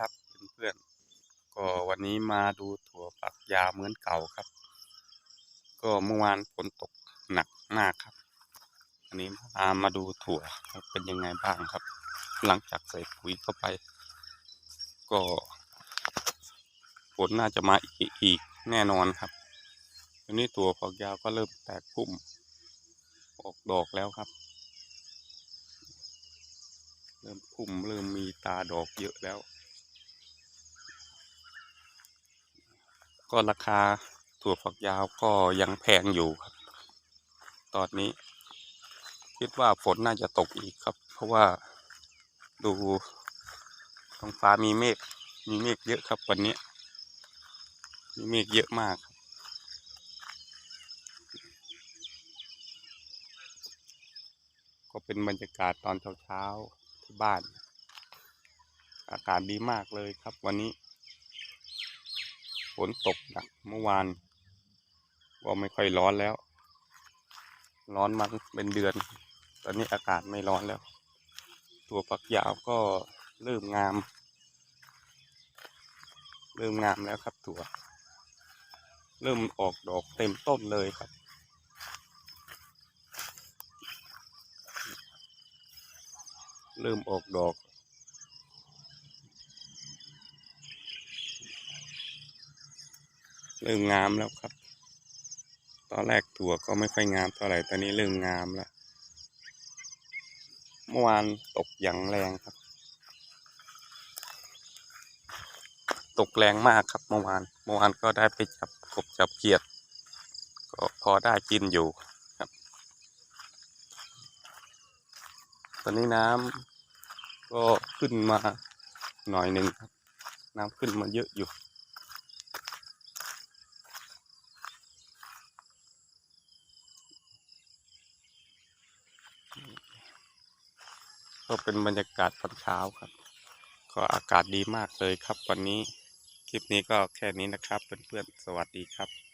ครับเพื่อนๆก็วันนี้มาดูถั่วฝักยาวเหมือนเก่าครับ ก็เมื่อวานฝนตกหนักมากครับ อันนี้พามาดูถั่วเป็นยังไงบ้างครับ หลังจากใส่ปุ๋ยเข้าไป ก็ฝนน่าจะมาอีกอกแน่นอนครับทีนี้ถั่วฝักยาวก็เริ่มแตกพุ่มออกดอกแล้วครับ เริ่มพุ่มเริ่มมีตาดอกเยอะแล้ว ก็ราคาถั่วฝักยาวก็ยังแพงอยู่ครับ ตอนนี้ คิดว่าฝนน่าจะตกอีกครับ เพราะว่าดูท้องฟ้ามีเมฆมีเมฆเยอะครับวันนี้ มีเมฆเยอะมาก ก็เป็นบรรยากาศตอนเช้าๆที่บ้าน อากาศดีมากเลยครับวันนี้ นตกหนักเมื่อวานก็ไม่ค่อยร้อนแล้ว ร้อนมาเป็นเดือน ตอนนี้อากาศไม่ร้อนแล้ว ตัวฝักยาวก็เริ่มงาม เริ่มงามแล้วครับถั่ว เริ่มออกดอกเต็มต้นเลยครับเริ่มออกดอก เริ่มงามแล้วครับ ตอนแรกถั่วก็ไม่ค่อยงามเท่าไหร่ตอนนี้เริ่มงามแล้ว เมื่อวานตกอย่างแรงครับ ตกแรงมากครับเมื่อวาน เมื่อวานก็ได้ไปจับกบจับเขียด ก็พอได้กินอยู่ครับ ตอนนี้น้ำก็ขึ้นมาหน่อยหนึ่งครับ น้ำขึ้นมาเยอะอยู่ ก็เป็นบรรยากาศตอนเช้าครับ ก็อากาศดีมากเลยครับวันนี้ คลิปนี้ก็แค่นี้นะครับเพื่อนๆสวัสดีครับ